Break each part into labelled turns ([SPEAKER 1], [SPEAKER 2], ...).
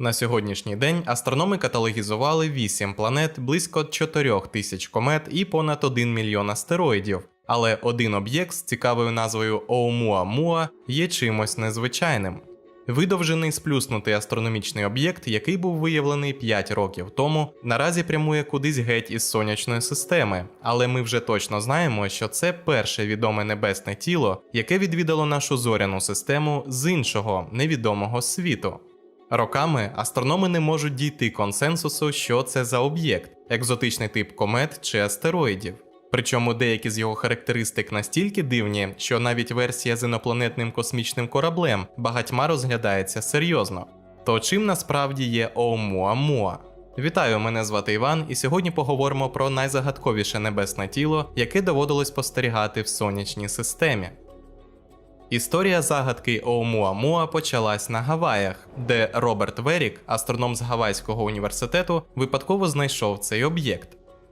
[SPEAKER 1] На сьогоднішній день астрономи каталогізували 8 планет, близько 4 тисяч комет і понад 1 мільйон астероїдів. Але один об'єкт з цікавою назвою Оумуамуа є чимось незвичайним. Видовжений сплюснутий астрономічний об'єкт, який був виявлений 5 років тому, наразі прямує кудись геть із сонячної системи, але ми вже точно знаємо, що це перше відоме небесне тіло, яке відвідало нашу зоряну систему з іншого невідомого світу. Роками астрономи не можуть дійти консенсусу, що це за об'єкт, екзотичний тип комет чи астероїдів. Причому деякі з його характеристик настільки дивні, що навіть версія з інопланетним космічним кораблем багатьма розглядається серйозно. То чим насправді є Оумуамуа? Вітаю, мене звати Іван, і сьогодні поговоримо про найзагадковіше небесне тіло, яке доводилось спостерігати в сонячній системі. Історія загадки Оумуамуа почалась на Гаваях, де Роберт Верік, астроном з Гавайського університету, випадково знайшов цей об'єкт.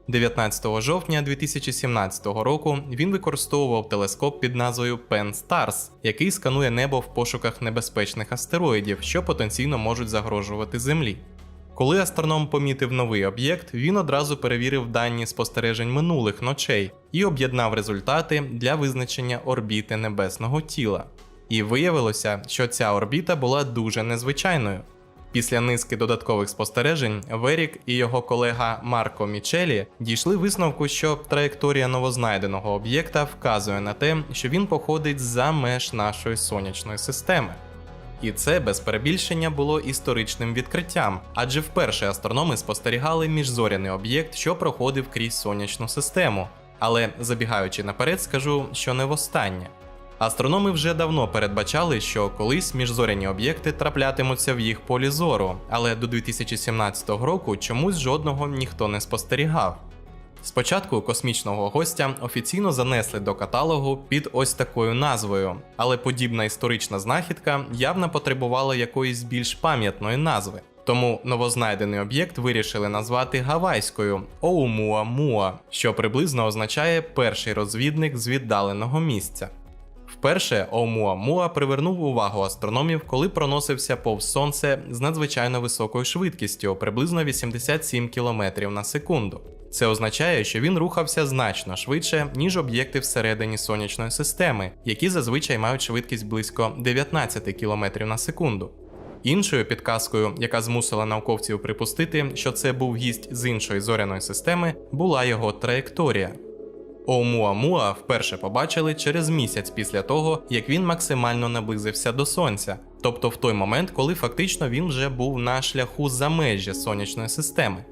[SPEAKER 1] 19 жовтня 2017 року він використовував телескоп під назвою Pen Stars, який сканує небо в пошуках небезпечних астероїдів, що потенційно можуть загрожувати Землі. Коли астроном помітив новий об'єкт, він одразу перевірив дані спостережень минулих ночей і об'єднав результати для визначення орбіти небесного тіла. І виявилося, що ця орбіта була дуже незвичайною. Після низки додаткових спостережень Верік і його колега Марко Мічелі дійшли висновку, що траєкторія новознайденого об'єкта вказує на те, що він походить за меж нашої сонячної системи. І це без перебільшення було історичним відкриттям, адже вперше астрономи спостерігали міжзоряний об'єкт, що проходив крізь сонячну систему. Але забігаючи наперед, скажу, що не востаннє. Астрономи вже давно передбачали, що колись міжзоряні об'єкти траплятимуться в їх полі зору, але до 2017 року чомусь жодного ніхто не спостерігав. Спочатку космічного гостя офіційно занесли до каталогу під ось такою назвою, але подібна історична знахідка явно потребувала якоїсь більш пам'ятної назви. Тому новознайдений об'єкт вирішили назвати гавайською Оумуамуа, що приблизно означає перший розвідник з віддаленого місця. Вперше Оумуамуа привернув увагу астрономів, коли проносився повз сонце з надзвичайно високою швидкістю, приблизно 87 км на секунду. Це означає, що він рухався значно швидше, ніж об'єкти всередині сонячної системи, які зазвичай мають швидкість близько 19 км на секунду. Іншою підказкою, яка змусила науковців припустити, що це був гість з іншої зоряної системи, була його траєкторія. Оумуамуа вперше побачили через місяць після того, як він максимально наблизився до сонця, тобто в той момент, коли фактично він вже був на шляху за межі сонячної системи.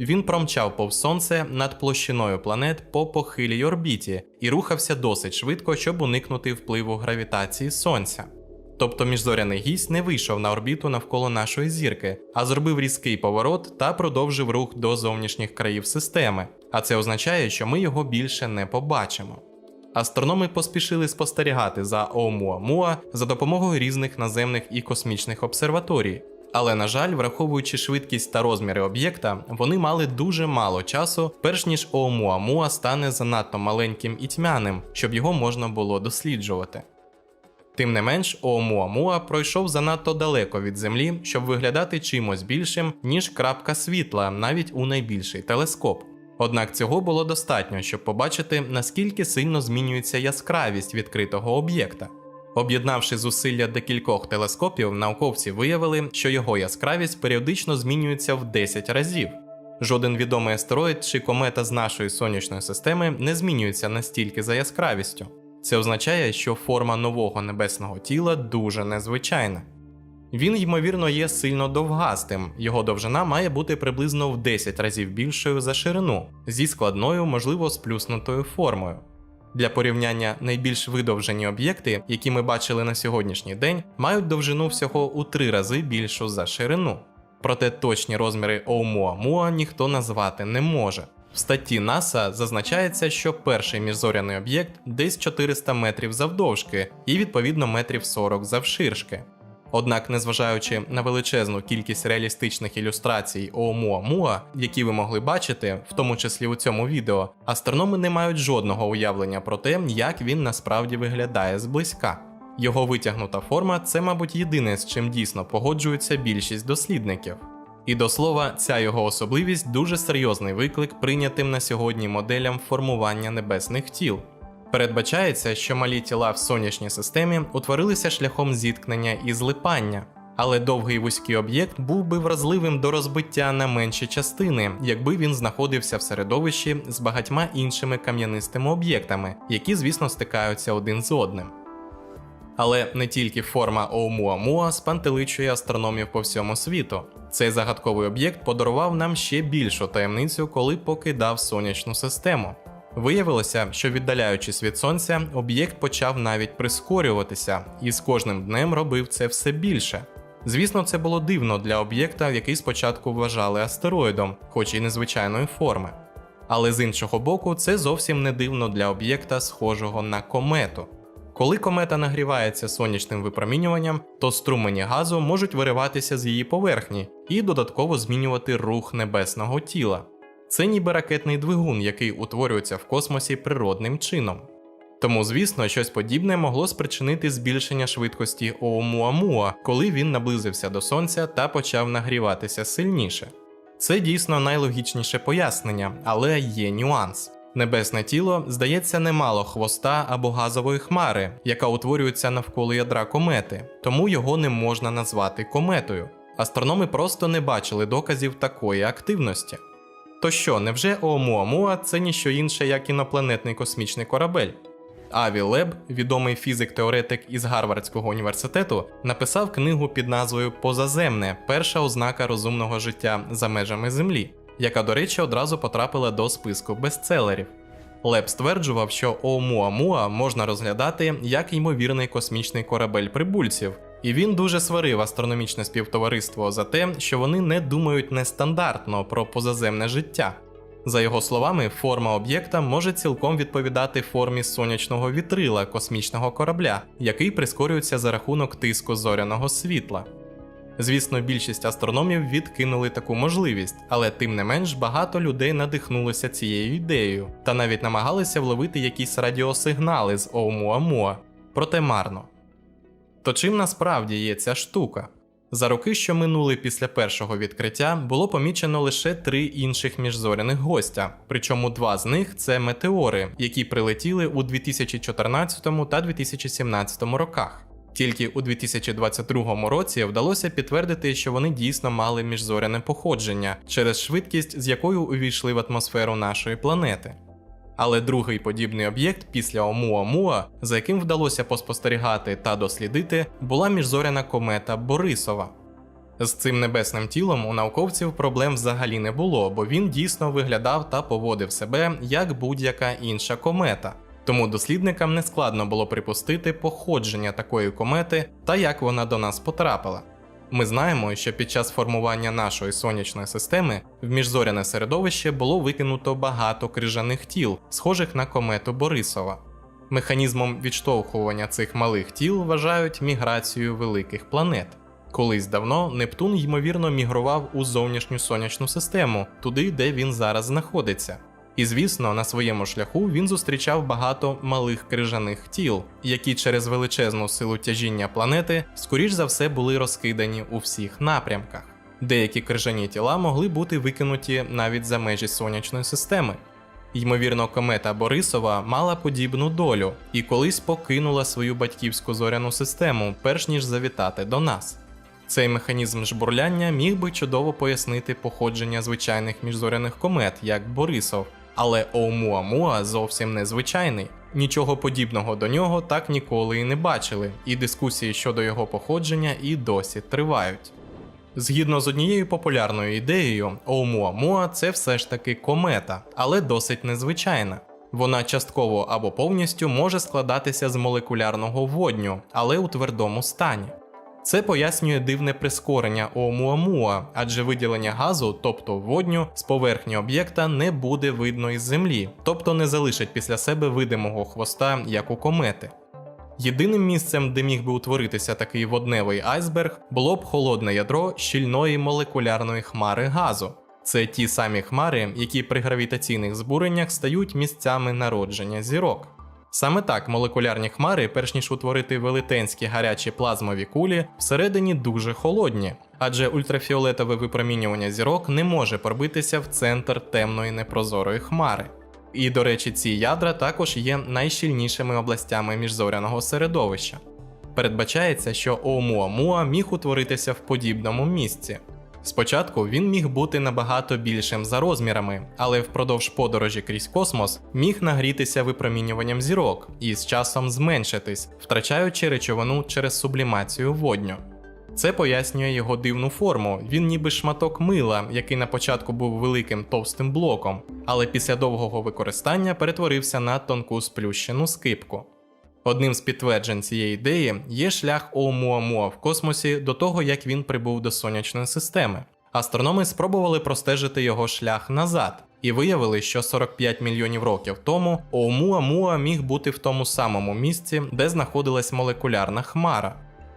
[SPEAKER 1] Він промчав повз сонце над площиною планет по похилій орбіті і рухався досить швидко, щоб уникнути впливу гравітації сонця. Тобто міжзоряний гість не вийшов на орбіту навколо нашої зірки, а зробив різкий поворот та продовжив рух до зовнішніх країв системи, а це означає, що ми його більше не побачимо. Астрономи поспішили спостерігати за Оумуамуа за допомогою різних наземних і космічних обсерваторій, але, на жаль, враховуючи швидкість та розміри об'єкта, вони мали дуже мало часу, перш ніж Оумуамуа стане занадто маленьким і тьмяним, щоб його можна було досліджувати. Тим не менш, Оумуамуа пройшов занадто далеко від Землі, щоб виглядати чимось більшим, ніж крапка світла, навіть у найбільший телескоп. Однак цього було достатньо, щоб побачити, наскільки сильно змінюється яскравість відкритого об'єкта. Об'єднавши зусилля декількох телескопів, науковці виявили, що його яскравість періодично змінюється в 10 разів. Жоден відомий астероїд чи комета з нашої сонячної системи не змінюється настільки за яскравістю. Це означає, що форма нового небесного тіла дуже незвичайна. Він, ймовірно, є сильно довгастим, його довжина має бути приблизно в 10 разів більшою за ширину, зі складною, можливо, сплюснутою формою. Для порівняння найбільш видовжені об'єкти, які ми бачили на сьогоднішній день, мають довжину всього у 3 рази більшу за ширину. Проте точні розміри Оумуамуа ніхто назвати не може. В статті НАСА зазначається, що перший міжзоряний об'єкт десь 400 метрів завдовжки і відповідно метрів 40 завширшки. Однак, незважаючи на величезну кількість реалістичних ілюстрацій Оумуамуа, які ви могли бачити, в тому числі у цьому відео, астрономи не мають жодного уявлення про те, як він насправді виглядає зблизька. Його витягнута форма це, мабуть, єдине, з чим дійсно погоджуються більшість дослідників. І до слова, ця його особливість дуже серйозний виклик прийнятим на сьогодні моделям формування небесних тіл. Передбачається, що малі тіла в сонячній системі утворилися шляхом зіткнення і злипання, але довгий вузький об'єкт був би вразливим до розбиття на менші частини, якби він знаходився в середовищі з багатьма іншими кам'янистими об'єктами, які, звісно, стикаються один з одним. Але не тільки форма Оумуамуа спантеличує астрономів по всьому світу. Цей загадковий об'єкт подарував нам ще більшу таємницю, коли покидав сонячну систему. Виявилося, що віддаляючись від сонця, об'єкт почав навіть прискорюватися, і з кожним днем робив це все більше. Звісно, це було дивно для об'єкта, який спочатку вважали астероїдом, хоч і незвичайної форми. Але з іншого боку, це зовсім не дивно для об'єкта, схожого на комету. Коли комета нагрівається сонячним випромінюванням, то струмені газу можуть вириватися з її поверхні і додатково змінювати рух небесного тіла. Це ніби ракетний двигун, який утворюється в космосі природним чином. Тому, звісно, щось подібне могло спричинити збільшення швидкості Оумуамуа, коли він наблизився до сонця та почав нагріватися сильніше. Це дійсно найлогічніше пояснення, але є нюанс. Небесне тіло, здається, не мало хвоста або газової хмари, яка утворюється навколо ядра комети, тому його не можна назвати кометою. Астрономи просто не бачили доказів такої активності. То що, невже Оумуамуа це ніщо інше, як інопланетний космічний корабель? Аві Леб, відомий фізик-теоретик із Гарвардського університету, написав книгу під назвою Позаземне перша ознака розумного життя за межами Землі, яка, до речі, одразу потрапила до списку бестселерів. Леб стверджував, що Оумуамуа можна розглядати як ймовірний космічний корабель прибульців, і він дуже сварив астрономічне співтовариство за те, що вони не думають нестандартно про позаземне життя. За його словами, форма об'єкта може цілком відповідати формі сонячного вітрила космічного корабля, який прискорюється за рахунок тиску зоряного світла. Звісно, більшість астрономів відкинули таку можливість, але тим не менш багато людей надихнулося цією ідеєю та навіть намагалися вловити якісь радіосигнали з Оумуамуа, проте марно. То чим насправді є ця штука? За роки, що минули після першого відкриття, було помічено лише три інших міжзоряних гостя, причому два з них це метеори, які прилетіли у 2014 та 2017 роках. Тільки у 2022 році вдалося підтвердити, що вони дійсно мали міжзоряне походження через швидкість, з якою увійшли в атмосферу нашої планети. Але другий подібний об'єкт після Омуамуа, за яким вдалося поспостерігати та дослідити, була міжзоряна комета Борисова. З цим небесним тілом у науковців проблем взагалі не було, бо він дійсно виглядав та поводив себе як будь-яка інша комета. Тому дослідникам не складно було припустити походження такої комети та як вона до нас потрапила. Ми знаємо, що під час формування нашої сонячної системи в міжзоряне середовище було викинуто багато крижаних тіл, схожих на комету Борисова. Механізмом відштовхування цих малих тіл вважають міграцію великих планет. Колись давно Нептун ймовірно мігрував у зовнішню сонячну систему, туди, де він зараз знаходиться. І звісно, на своєму шляху він зустрічав багато малих крижаних тіл, які через величезну силу тяжіння планети, скоріш за все, були розкидані у всіх напрямках. Деякі крижані тіла могли бути викинуті навіть за межі сонячної системи. Ймовірно, комета Борисова мала подібну долю і колись покинула свою батьківську зоряну систему, перш ніж завітати до нас. Цей механізм жбурляння міг би чудово пояснити походження звичайних міжзоряних комет, як Борисов, але Оумуамуа зовсім незвичайний. Нічого подібного до нього так ніколи і не бачили, і дискусії щодо його походження і досі тривають. Згідно з однією популярною ідеєю, Оумуамуа це все ж таки комета, але досить незвичайна. Вона частково або повністю може складатися з молекулярного водню, але у твердому стані. Це пояснює дивне прискорення Оумуамуа, адже виділення газу, тобто водню, з поверхні об'єкта не буде видно із землі, тобто не залишить після себе видимого хвоста, як у комети. Єдиним місцем, де міг би утворитися такий водневий айсберг, було б холодне ядро щільної молекулярної хмари газу. Це ті самі хмари, які при гравітаційних збуреннях стають місцями народження зірок. Саме так молекулярні хмари, перш ніж утворити велетенські гарячі плазмові кулі, всередині дуже холодні, адже ультрафіолетове випромінювання зірок не може пробитися в центр темної непрозорої хмари. І, до речі, ці ядра також є найщільнішими областями міжзоряного середовища. Передбачається, що Оумуамуа міг утворитися в подібному місці. Спочатку він міг бути набагато більшим за розмірами, але впродовж подорожі крізь космос міг нагрітися випромінюванням зірок і з часом зменшитись, втрачаючи речовину через сублімацію водню. Це пояснює його дивну форму. Він ніби шматок мила, який на початку був великим товстим блоком, але після довгого використання перетворився на тонку сплющену скипку. Одним з підтверджень цієї ідеї є шлях Оумуамуа в космосі до того, як він прибув до сонячної системи. Астрономи спробували простежити його шлях назад і виявили, що 45 мільйонів років тому Оумуамуа міг бути в тому самому місці, де знаходилась молекулярна хмара.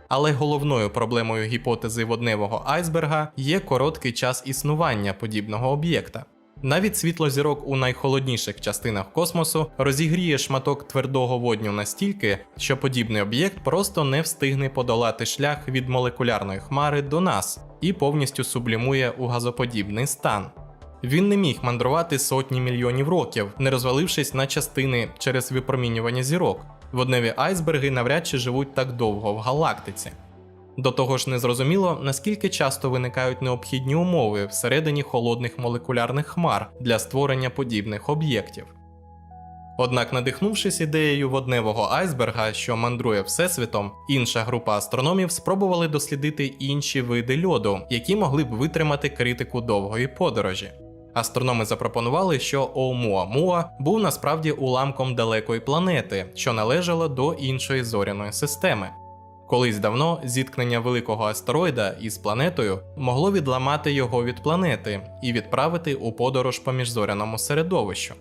[SPEAKER 1] Але головною проблемою гіпотези водневого айсберга є короткий час існування подібного об'єкта. Навіть світло зірок у найхолодніших частинах космосу розігріє шматок твердого водню настільки, що подібний об'єкт просто не встигне подолати шлях від молекулярної хмари до нас і повністю сублімує у газоподібний стан. Він не міг мандрувати сотні мільйонів років, не розвалившись на частини через випромінювання зірок. Водневі айсберги навряд чи живуть так довго в галактиці. До того ж, незрозуміло, наскільки часто виникають необхідні умови всередині холодних молекулярних хмар для створення подібних об'єктів. Однак, надихнувшись ідеєю водневого айсберга, що мандрує всесвітом, інша група астрономів спробували дослідити інші види льоду, які могли б витримати критику довгої подорожі. Астрономи запропонували, що Оумуамуа був насправді уламком далекої планети, що належала до іншої зоряної системи. Колись давно зіткнення великого астероїда із планетою могло відламати його від планети і відправити у подорож по міжзоряному середовищу.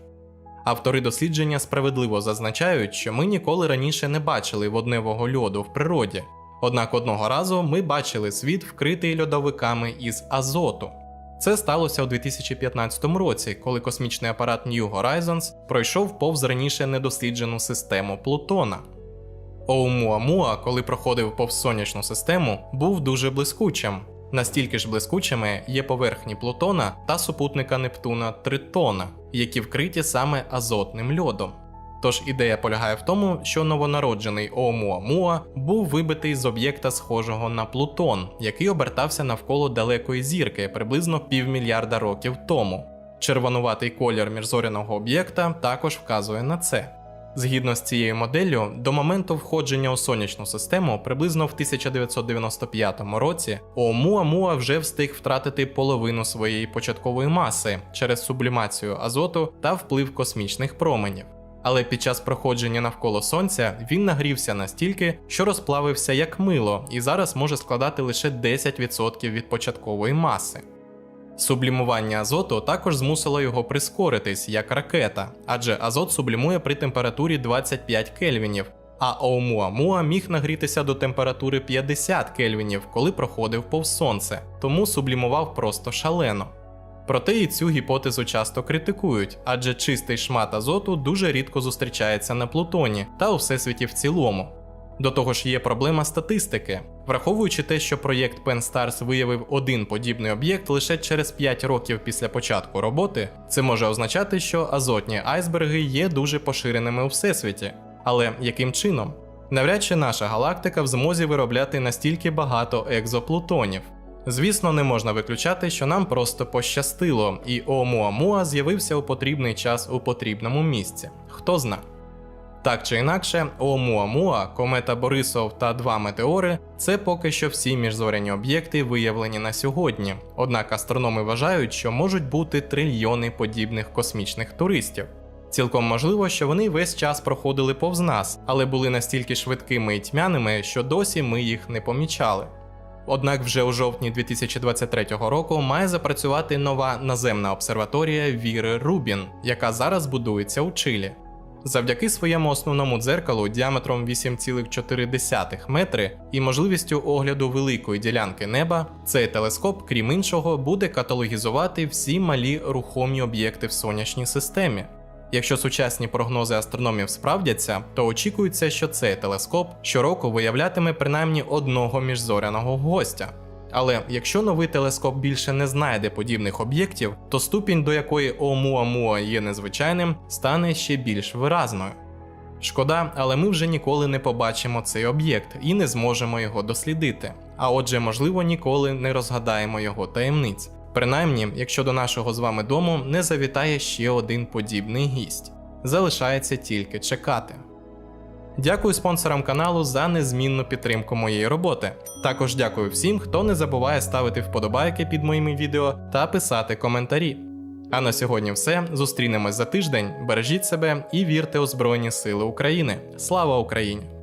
[SPEAKER 1] Автори дослідження справедливо зазначають, що ми ніколи раніше не бачили водневого льоду в природі. Однак одного разу ми бачили світ, вкритий льодовиками із азоту. Це сталося у 2015 році, коли космічний апарат New Horizons пройшов повз раніше недосліджену систему Плутона. Оумуамуа, коли проходив повз сонячну систему, був дуже блискучим. Настільки ж блискучими є поверхні Плутона та супутника Нептуна Тритона, які вкриті саме азотним льодом. Тож ідея полягає в тому, що новонароджений Оумуамуа був вибитий з об'єкта схожого на Плутон, який обертався навколо далекої зірки приблизно півмільярда років тому. Червонуватий колір міжзоряного об'єкта також вказує на це. Згідно з цією моделлю, до моменту входження у сонячну систему приблизно в 1995 році Оумуамуа вже встиг втратити половину своєї початкової маси через сублімацію азоту та вплив космічних променів. Але під час проходження навколо сонця він нагрівся настільки, що розплавився як мило і зараз може складати лише 10% від початкової маси. Сублімування азоту також змусило його прискоритись як ракета, адже азот сублімує при температурі 25 кельвінів, а Оумуамуа міг нагрітися до температури 50 кельвінів, коли проходив повз сонце, тому сублімував просто шалено. Проте і цю гіпотезу часто критикують, адже чистий шмат азоту дуже рідко зустрічається на Плутоні та у всесвіті в цілому. До того ж, є проблема статистики. Враховуючи те, що проєкт PennStars виявив один подібний об'єкт лише через 5 років після початку роботи, це може означати, що азотні айсберги є дуже поширеними у всесвіті. Але яким чином? Навряд чи наша галактика в змозі виробляти настільки багато екзоплутонів. Звісно, не можна виключати, що нам просто пощастило, і Оумуамуа з'явився у потрібний час у потрібному місці. Хто зна. Так чи інакше, Оумуамуа, комета Борисов та два метеори це поки що всі міжзоряні об'єкти, виявлені на сьогодні. Однак астрономи вважають, що можуть бути трильйони подібних космічних туристів. Цілком можливо, що вони весь час проходили повз нас, але були настільки швидкими і тьмяними, що досі ми їх не помічали. Однак вже у жовтні 2023 року має запрацювати нова наземна обсерваторія Віри Рубін, яка зараз будується у Чилі. Завдяки своєму основному дзеркалу діаметром 8,4 метри і можливістю огляду великої ділянки неба, цей телескоп, крім іншого, буде каталогізувати всі малі рухомі об'єкти в сонячній системі. Якщо сучасні прогнози астрономів справдяться, то очікується, що цей телескоп щороку виявлятиме принаймні одного міжзоряного гостя. Але якщо новий телескоп більше не знайде подібних об'єктів, то ступінь, до якої Оumuamua є незвичайним, стане ще більш виразною. Шкода, але ми вже ніколи не побачимо цей об'єкт і не зможемо його дослідити. А отже, можливо, ніколи не розгадаємо його таємниць. Принаймні, якщо до нашого з вами дому не завітає ще один подібний гість. Залишається тільки чекати. Дякую спонсорам каналу за незмінну підтримку моєї роботи. Також дякую всім, хто не забуває ставити вподобайки під моїми відео та писати коментарі. А на сьогодні все. Зустрінемось за тиждень. Бережіть себе і вірте у Збройні Сили України. Слава Україні!